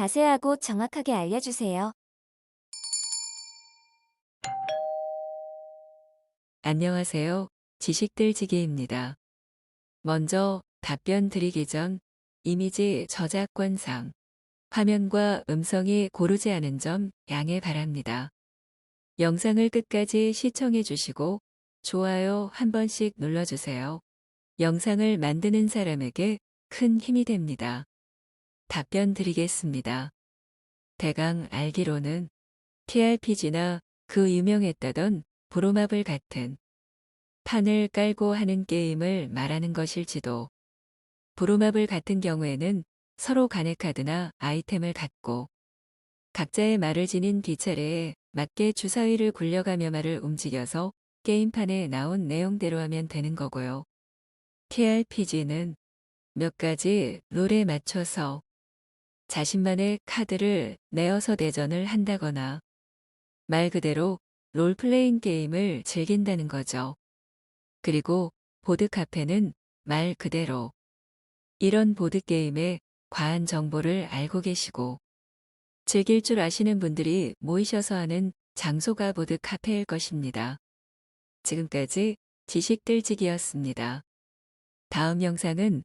자세하고 정확하게 알려주세요. 안녕하세요. 지식들지기입니다. 먼저 답변 드리기 전 이미지 저작권상 화면과 음성이 고르지 않은 점 양해 바랍니다. 영상을 끝까지 시청해 주시고 좋아요 한 번씩 눌러주세요. 영상을 만드는 사람에게 큰 힘이 됩니다. 답변 드리겠습니다. 대강 알기로는 TRPG나 그 유명했다던 브로마블 같은 판을 깔고 하는 게임을 말하는 것일지도 브로마블 같은 경우에는 서로 간의 카드나 아이템을 갖고 각자의 말을 지닌 뒤차례에 맞게 주사위를 굴려가며 말을 움직여서 게임판에 나온 내용대로 하면 되는 거고요. TRPG는 몇 가지 룰에 맞춰서 자신만의 카드를 내어서 대전을 한다거나 말 그대로 롤플레잉 게임을 즐긴다는 거죠. 그리고 보드카페는 말 그대로 이런 보드게임의 과한 정보를 알고 계시고 즐길 줄 아시는 분들이 모이셔서 하는 장소가 보드카페일 것입니다. 지금까지 지식들지기였습니다. 다음 영상은